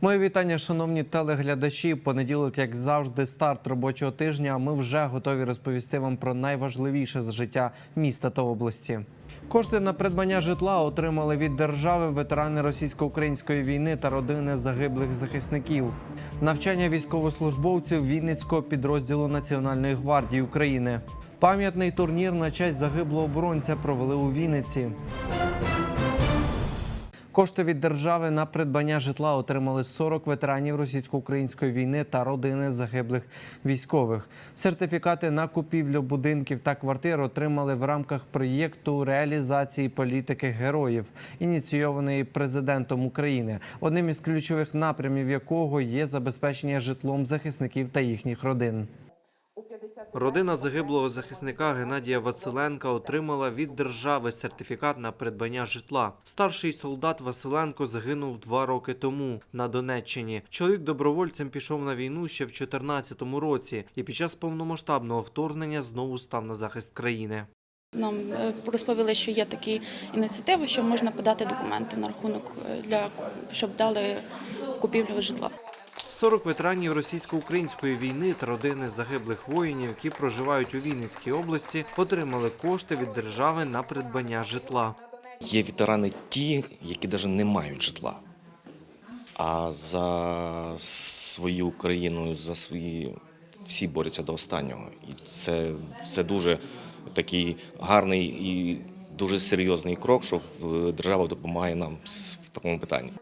Моє вітання, шановні телеглядачі. Понеділок, як завжди, старт робочого тижня. Ми вже готові розповісти вам про найважливіше з життя міста та області. Кошти на придбання житла отримали від держави ветерани російсько-української війни та родини загиблих захисників. Навчання військовослужбовців Вінницького підрозділу Національної гвардії України. Пам'ятний турнір на честь загиблого оборонця провели у Вінниці. Кошти від держави на придбання житла отримали 40 ветеранів російсько-української війни та родини загиблих військових. Сертифікати на купівлю будинків та квартир отримали в рамках проєкту реалізації політики героїв, ініційованої президентом України, одним із ключових напрямів якого є забезпечення житлом захисників та їхніх родин. Родина загиблого захисника Геннадія Василенка отримала від держави сертифікат на придбання житла. Старший солдат Василенко загинув два роки тому на Донеччині. Чоловік добровольцем пішов на війну ще в 2014 році і під час повномасштабного вторгнення знову став на захист країни. Нам е, розповіли, що є такі ініціативи, що можна подати документи на рахунок е, для щоб дали купівлю житла. 40 ветеранів російсько-української війни та родини загиблих воїнів, які проживають у Вінницькій області, отримали кошти від держави на придбання житла. Є ветерани ті, які навіть не мають житла. А за свою країну, за свої всі борються до останнього. І це, це дуже такий гарний і дуже серйозний крок, що держава допомагає нам в такому питанні.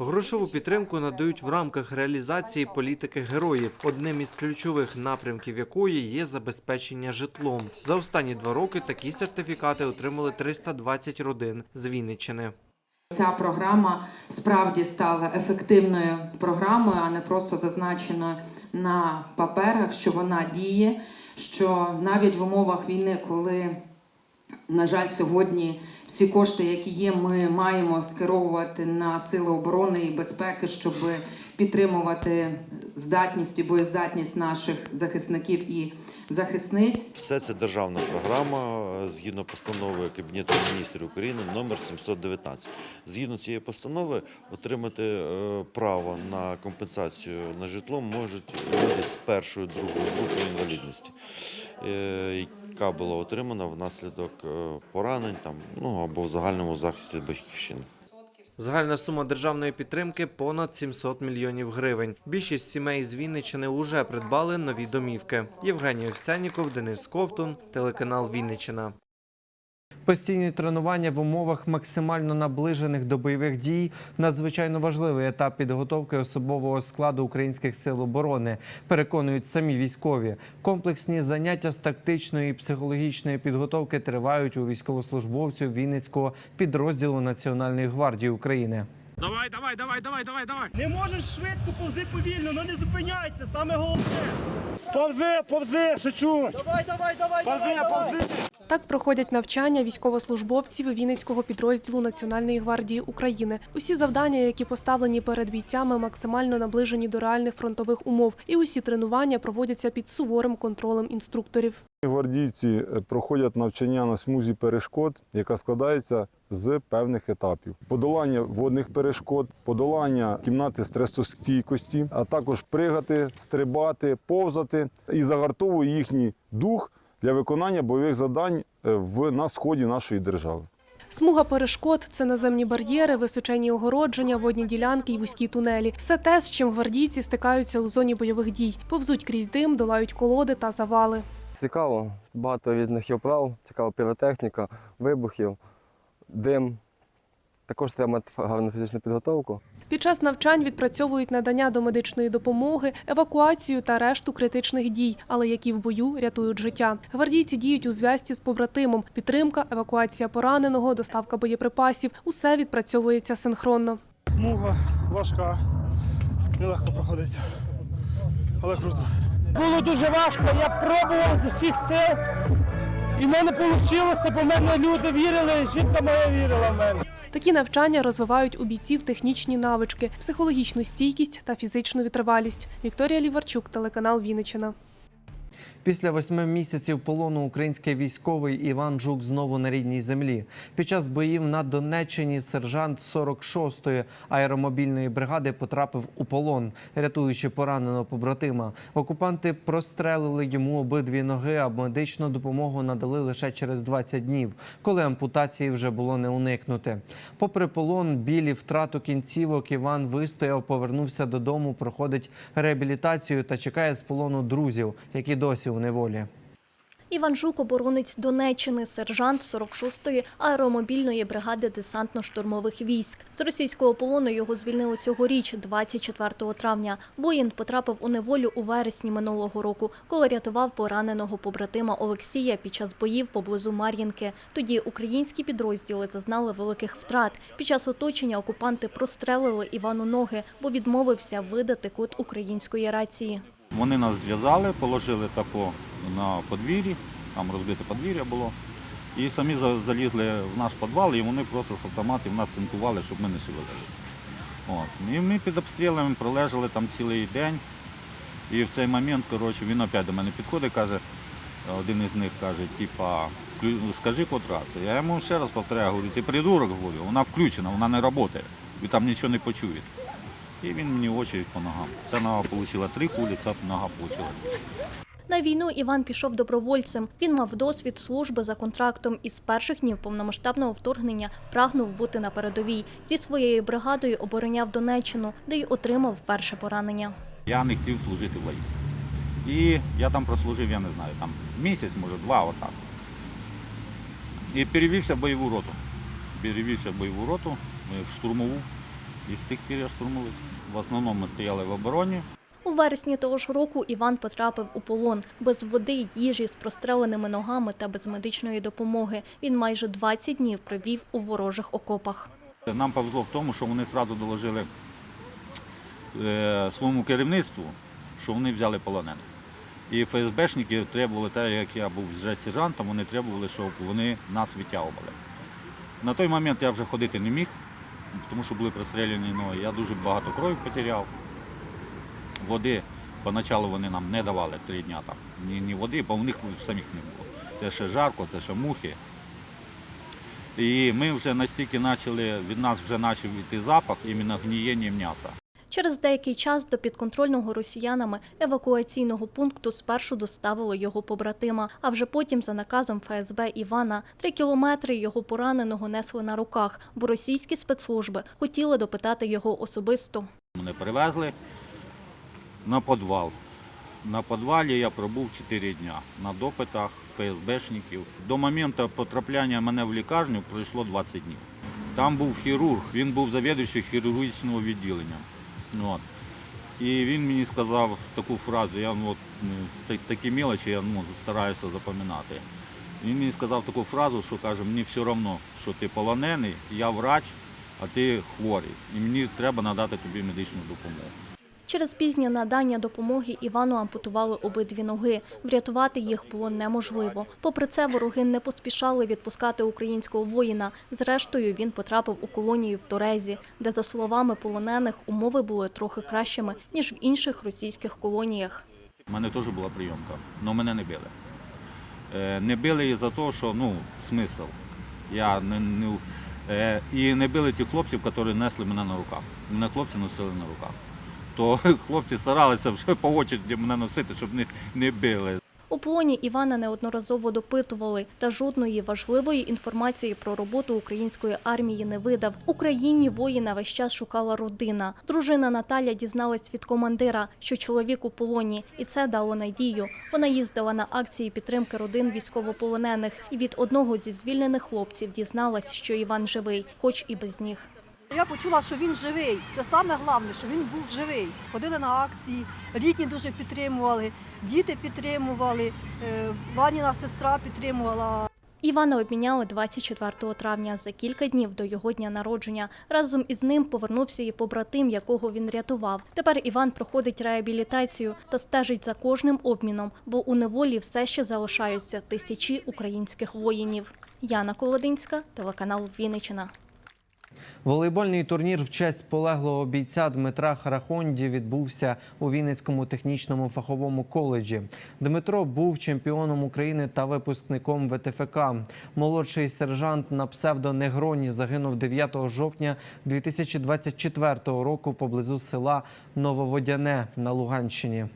Грошову підтримку надають в рамках реалізації політики героїв, одним із ключових напрямків якої є забезпечення житлом. За останні два роки такі сертифікати отримали 320 родин з Вінниччини. Ця програма справді стала ефективною програмою, а не просто зазначеною на паперах, що вона діє. Що навіть в умовах війни, коли, на жаль, сьогодні всі кошти, які є, ми маємо скеровувати на сили оборони і безпеки, щоб підтримувати здатність і боєздатність наших захисників і захисниць. Все це державна програма е, згідно постанови Кабінету міністрів України номер 719. Згідно цієї постанови отримати е, право на компенсацію на житло можуть люди з першої другої групи інвалідності, е, яка була отримана внаслідок е, поранень там, ну, або в загальному захисті батьківщини. Загальна сума державної підтримки понад 700 мільйонів гривень. Більшість сімей з Вінничини уже придбали нові домівки. Євгеній Овсяніков, Денис Ковтун, телеканал Вінниччина. Постійні тренування в умовах максимально наближених до бойових дій надзвичайно важливий етап підготовки особового складу українських сил оборони. Переконують самі військові. Комплексні заняття з тактичної і психологічної підготовки тривають у військовослужбовців Вінницького підрозділу Національної гвардії України. Давай, давай, давай, давай, давай, давай. Не можеш швидко, повзи повільно, ну не зупиняйся, саме головне. Повзи, повзи, чуть. Давай, давай, давай, Повзи, повзи. Так проходять навчання військовослужбовців Вінницького підрозділу Національної гвардії України. Усі завдання, які поставлені перед бійцями, максимально наближені до реальних фронтових умов, і усі тренування проводяться під суворим контролем інструкторів. Гвардійці е, проходять навчання на смузі перешкод, яка складається з певних етапів: подолання водних перешкод, подолання кімнати стресостійкості, а також пригати, стрибати, повзати і загартовує їхній дух для виконання бойових завдань е, в на сході нашої держави. Смуга перешкод це наземні бар'єри, височені огородження, водні ділянки і вузькі тунелі. Все те, з чим гвардійці стикаються у зоні бойових дій. Повзуть крізь дим, долають колоди та завали. Цікаво, багато різних оправ, цікава піротехніка, вибухів, дим. Також треба мати гарну фізичну підготовку. Під час навчань відпрацьовують надання домедичної допомоги, евакуацію та решту критичних дій, але які в бою рятують життя. Гвардійці діють у зв'язці з побратимом. Підтримка, евакуація пораненого, доставка боєприпасів усе відпрацьовується синхронно. Смуга важка, нелегко проходиться, але круто. Було дуже важко, я пробував з усіх сил. І в мене вийшло, бо в мене люди вірили, жінка моя вірила в мене. Такі навчання розвивають у бійців технічні навички, психологічну стійкість та фізичну витривалість. Вікторія Ліварчук, телеканал Вінниччина. Після восьми місяців полону український військовий Іван Жук знову на рідній землі. Під час боїв на Донеччині сержант 46-ї аеромобільної бригади потрапив у полон, рятуючи пораненого побратима. Окупанти прострелили йому обидві ноги, а медичну допомогу надали лише через 20 днів, коли ампутації вже було не уникнути. Попри полон, білі втрату кінцівок, Іван вистояв, повернувся додому, проходить реабілітацію та чекає з полону друзів, які досі неволі. Іван Жук, оборонець Донеччини, сержант 46-ї аеромобільної бригади десантно-штурмових військ. З російського полону його звільнили цьогоріч, 24 травня. Воїн потрапив у неволю у вересні минулого року, коли рятував пораненого побратима Олексія під час боїв поблизу Мар'їнки. Тоді українські підрозділи зазнали великих втрат. Під час оточення окупанти прострелили Івану ноги, бо відмовився видати код української рації. Вони нас зв'язали, положили тако на подвір'ї, там розбите подвір'я було. І самі залізли в наш підвал, і вони просто з автоматів нас цинкували, щоб ми не шевелилися. І ми під обстрілами пролежали там цілий день. І в цей момент, коротше, він опять до мене підходить, каже, один із них каже, типа, скажи код рації. Я йому ще раз повторяю, говорю, ти придурок, говорю, вона включена, вона не працює, ви там нічого не почуєте. І він мені очередь по ногам. Ця нога отримала три кулі, ця нога отримала. На війну Іван пішов добровольцем. Він мав досвід служби за контрактом і з перших днів повномасштабного вторгнення прагнув бути на передовій. Зі своєю бригадою обороняв Донеччину, де й отримав перше поранення. Я не хотів служити в воїнстві. І я там прослужив, я не знаю, там місяць, може, два, отак. І перевівся в бойову роту. Перевівся в бойову роту, в штурмову. І з тих пір я штурмовик. В основному ми стояли в обороні. У вересні того ж року Іван потрапив у полон без води, їжі, з простреленими ногами та без медичної допомоги. Він майже 20 днів провів у ворожих окопах. Нам повезло в тому, що вони одразу доложили е, своєму керівництву, що вони взяли полонених. І ФСБшники требували, те, як я був вже сержантом, вони требували, щоб вони нас витягували. На той момент я вже ходити не міг, тому що були простріляні ноги. Я дуже багато крові потеряв. Води поначалу вони нам не давали три дні там. Ні, ні води, бо в них самих не було. Це ще жарко, це ще мухи. І ми вже настільки почали, від нас вже почав йти запах іменно гнієння м'яса. Через деякий час до підконтрольного росіянами евакуаційного пункту спершу доставили його побратима, а вже потім за наказом ФСБ Івана три кілометри його пораненого несли на руках, бо російські спецслужби хотіли допитати його особисто. Мене привезли на підвал. На підвалі я пробув 4 дні на допитах ФСБшників. До моменту потрапляння мене в лікарню пройшло 20 днів. Там був хірург, він був завідуючий хірургічного відділення. От. І він мені сказав таку фразу, я ну, от, ну, такі мелочі я ну, стараюся запам'ятати. Він мені сказав таку фразу, що каже, мені все одно, що ти полонений, я врач, а ти хворий. І мені треба надати тобі медичну допомогу. Через пізнє надання допомоги Івану ампутували обидві ноги. Врятувати їх було неможливо. Попри це, вороги не поспішали відпускати українського воїна. Зрештою, він потрапив у колонію в Торезі, де, за словами полонених, умови були трохи кращими ніж в інших російських колоніях. У мене теж була прийомка, але мене не били. Е, Не били із-за того, що ну, смисл. Я не, не, е, і не били тих хлопців, які несли мене на руках. Мене хлопці носили на руках. То хлопці старалися вже по очереді мене носити, щоб не, не били. У полоні Івана неодноразово допитували, та жодної важливої інформації про роботу української армії не видав. Україні воїна весь час шукала родина. Дружина Наталя дізналась від командира, що чоловік у полоні, і це дало надію. Вона їздила на акції підтримки родин військовополонених, і від одного зі звільнених хлопців дізналась, що Іван живий, хоч і без ніг. Я почула, що він живий. Це саме головне, що він був живий. Ходили на акції, рідні дуже підтримували, діти підтримували, е, Ваніна сестра підтримувала. Івана обміняли 24 травня за кілька днів до його дня народження. Разом із ним повернувся і побратим, якого він рятував. Тепер Іван проходить реабілітацію та стежить за кожним обміном, бо у неволі все ще залишаються тисячі українських воїнів. Яна Колодинська, телеканал Вінниччина. Волейбольний турнір в честь полеглого бійця Дмитра Харахонді відбувся у Вінницькому технічному фаховому коледжі. Дмитро був чемпіоном України та випускником ВТФК. Молодший сержант на псевдо Негроні загинув 9 жовтня 2024 року поблизу села Нововодяне на Луганщині.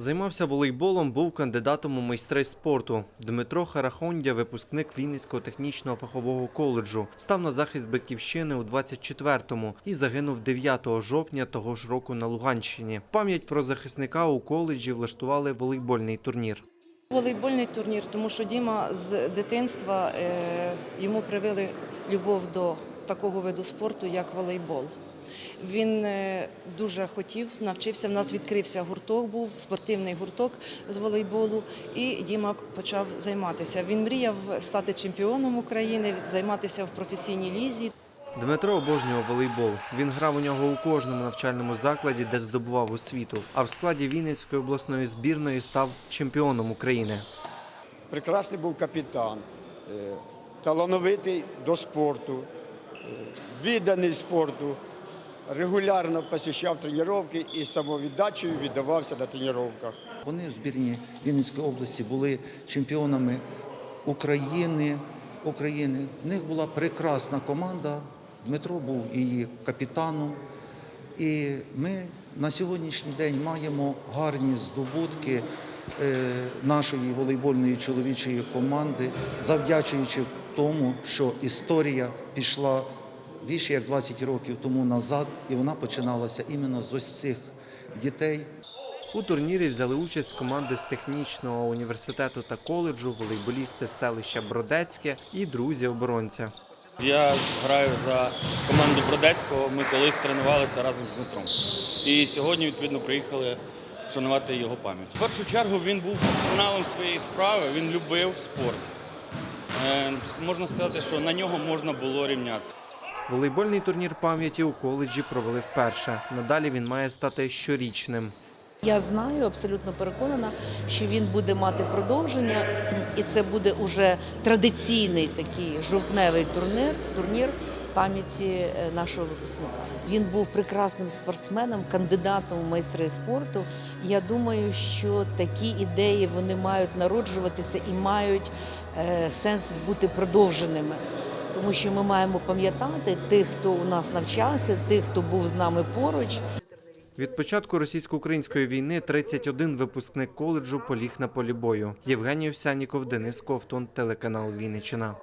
Займався волейболом, був кандидатом у майстри спорту. Дмитро Харахондя, випускник Вінницького технічного фахового коледжу, став на захист батьківщини у 24-му і загинув 9 жовтня того ж року на Луганщині. Пам'ять про захисника у коледжі влаштували волейбольний турнір. Волейбольний турнір, тому що Діма з дитинства е, йому привили любов до такого виду спорту, як волейбол. Він е, дуже хотів, навчився. В нас відкрився гурток, був спортивний гурток з волейболу, і Діма почав займатися. Він мріяв стати чемпіоном України, займатися в професійній лізі. Дмитро обожнював волейбол. Він грав у нього у кожному навчальному закладі, де здобував освіту. А в складі Вінницької обласної збірної став чемпіоном України. прекрасний був капітан, е, талановитий до спорту, е, відданий спорту, регулярно посещав тренування і самовіддачею віддавався на тренуваннях. Вони в збірні Вінницької області були чемпіонами України. України. В них була прекрасна команда. Дмитро був її капітаном. І ми на сьогоднішній день маємо гарні здобутки е, нашої волейбольної чоловічої команди, завдячуючи тому, що історія пішла більше як 20 років тому назад, і вона починалася іменно з ось цих дітей. У турнірі взяли участь команди з технічного університету та коледжу, волейболісти з селища Бродецьке і друзі оборонця. Я граю за команду Бродецького. Ми колись тренувалися разом з Дмитром. І сьогодні, відповідно, приїхали вшанувати його пам'ять. В першу чергу він був професіоналом своєї справи, він любив спорт. Е, можна сказати, що на нього можна було рівнятися. Волейбольний турнір пам'яті у коледжі провели вперше. Надалі він має стати щорічним. Я знаю, абсолютно переконана, що він буде мати продовження, і це буде уже традиційний такий жовтневий турнір, турнір пам'яті е, нашого випускника. Він був прекрасним спортсменом, кандидатом у майстри спорту. Я думаю, що такі ідеї вони мають народжуватися і мають е, сенс бути продовженими. Тому що ми маємо пам'ятати тих, хто у нас навчався, тих, хто був з нами поруч. Від початку російсько-української війни 31 випускник коледжу поліг на полі бою. Євгеній Овсяніков, Денис Ковтун, телеканал Вінниччина.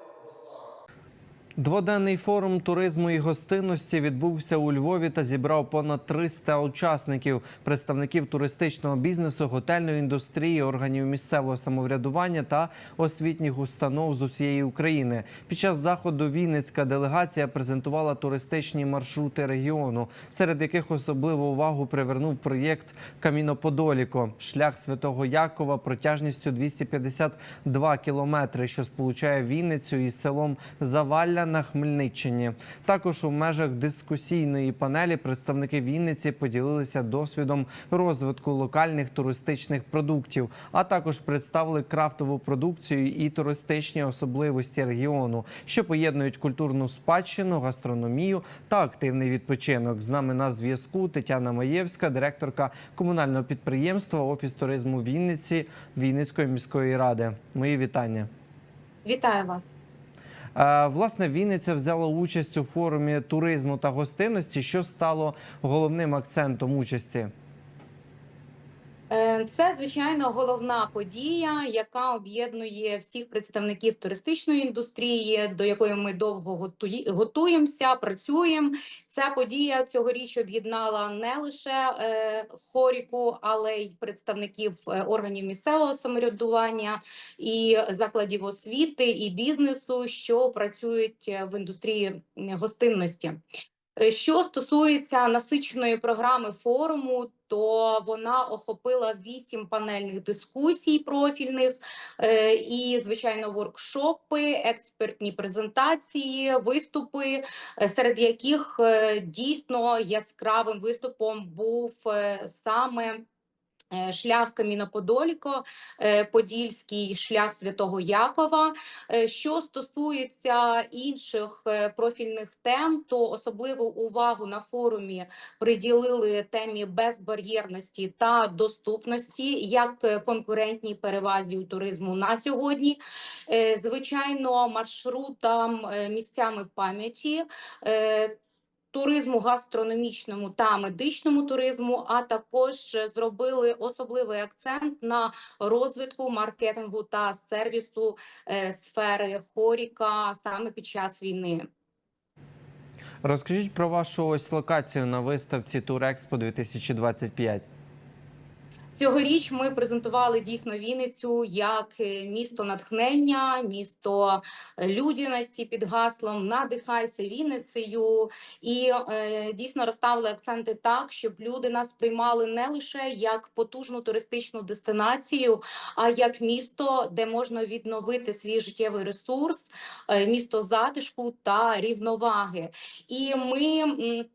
Дводенний форум туризму і гостинності відбувся у Львові та зібрав понад 300 учасників, представників туристичного бізнесу, готельної індустрії, органів місцевого самоврядування та освітніх установ з усієї України. Під час заходу Вінницька делегація презентувала туристичні маршрути регіону, серед яких особливу увагу привернув проєкт Каміно Подоліко, шлях Святого Якова протяжністю 252 кілометри, що сполучає Вінницю із селом Завалля на Хмельниччині. Також у межах дискусійної панелі представники Вінниці поділилися досвідом розвитку локальних туристичних продуктів, а також представили крафтову продукцію і туристичні особливості регіону, що поєднують культурну спадщину, гастрономію та активний відпочинок. З нами на зв'язку Тетяна Маєвська, директорка комунального підприємства Офіс туризму Вінниці Вінницької міської ради. Мої вітання. Вітаю вас. Е, Власне, Вінниця взяла участь у форумі туризму та гостинності. Що стало головним акцентом участі? Е, Це звичайно головна подія, яка об'єднує всіх представників туристичної індустрії, до якої ми довго готуємося, працюємо. Ця подія цьогоріч об'єднала не лише е, хоріку, але й представників е, органів місцевого самоврядування і закладів освіти і бізнесу, що працюють в індустрії гостинності. Е, Що стосується насиченої програми форуму, то вона охопила вісім панельних дискусій профільних е, і, звичайно, воркшопи, експертні презентації, виступи, е, серед яких дійсно яскравим виступом був саме Шлях Каміноподоліко, е, Подільський шлях Святого Якова. Е, Що стосується інших е, профільних тем, то особливу увагу на форумі приділили темі безбар'єрності та доступності як е, конкурентній перевазі у туризму на сьогодні. Е, Звичайно, маршрутам, е, місцями пам'яті. Туризму гастрономічному та медичному туризму, а також е, зробили особливий акцент на розвитку маркетингу та сервісу е, сфери хоріка саме під час війни. Розкажіть про вашу ось локацію на виставці Турекспо 2025. Цьогоріч ми презентували дійсно Вінницю як е, місто натхнення, місто е, людяності під гаслом Надихайся Вінницею. І е, дійсно розставили акценти так, щоб люди нас приймали не лише як потужну туристичну дестинацію, а як місто, де можна відновити свій життєвий ресурс, е, місто затишку та рівноваги. І ми.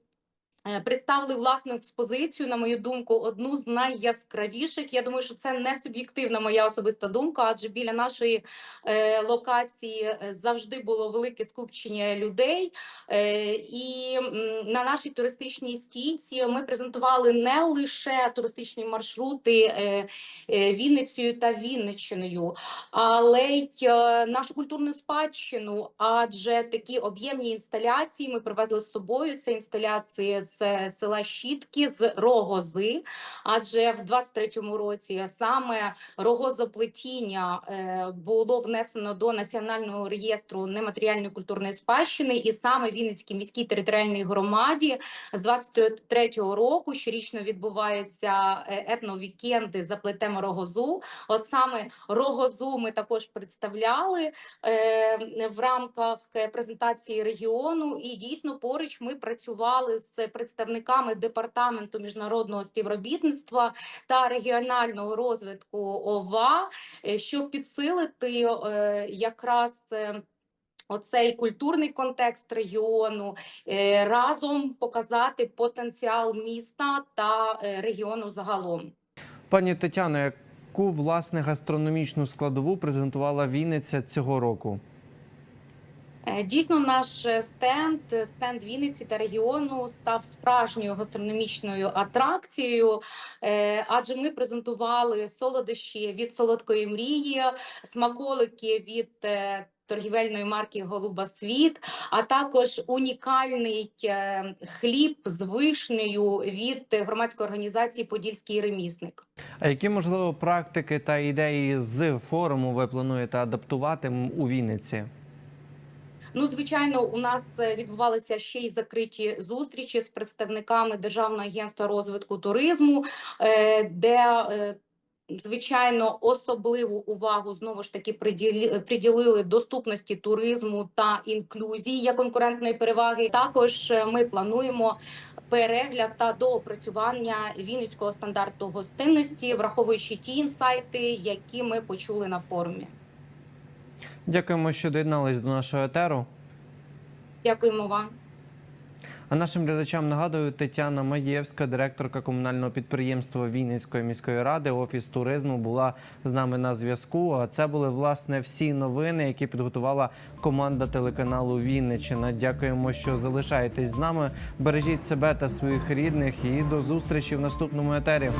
Е, Представили власну експозицію, на мою думку, одну з найяскравіших. Я думаю, що це не суб'єктивна моя особиста думка, адже біля нашої е, локації е, завжди було велике скупчення людей. І на нашій туристичній стійці ми презентували не лише туристичні маршрути Вінницею та Вінниччиною, але й нашу культурну спадщину. Адже такі об'ємні інсталяції ми привезли з собою. Це інсталяції з е, села Щітки, з Рогози. Адже в 23-му році саме рогозоплетіння е, було внесено до національного реєстру нематеріальної культурної спадщини, і саме Вінницькій міській територіальній громаді з 23-го року щорічно відбуваються е, етновікенди «Заплетемо рогозу. От саме рогозу ми також представляли в рамках презентації регіону. І дійсно поруч ми працювали з представниками департаменту міжнародного співробітництва та регіонального розвитку ОВА, е, щоб підсилити е, якраз. е, Оцей культурний контекст регіону разом показати потенціал міста та регіону загалом. Пані Тетяно, яку власне гастрономічну складову презентувала Вінниця цього року? Е, Дійсно, наш стенд, стенд Вінниці та регіону став справжньою гастрономічною атракцією, е, адже ми презентували солодощі від солодкої мрії, смаколики від е, торгівельної марки Голуба Світ, а також унікальний хліб з вишнею від громадської організації Подільський ремісник. А які можливо практики та ідеї з форуму ви плануєте адаптувати у Вінниці? Ну, звичайно, у нас е, відбувалися ще й закриті зустрічі з представниками Державного агентства розвитку туризму, е, де е, Звичайно, особливу увагу знову ж таки приділили доступності туризму та інклюзії як конкурентної переваги. Також ми плануємо перегляд та доопрацювання Вінницького стандарту гостинності, враховуючи ті інсайти, які ми почули на форумі. Дякуємо, що доєднались до нашого етеру. Дякуємо вам. А нашим глядачам нагадую Тетяна Маєвська, директорка комунального підприємства Вінницької міської ради, офіс туризму, була з нами на зв'язку. А це були власне всі новини, які підготувала команда телеканалу Вінниччина. Дякуємо, що залишаєтесь з нами. Бережіть себе та своїх рідних і до зустрічі в наступному етері.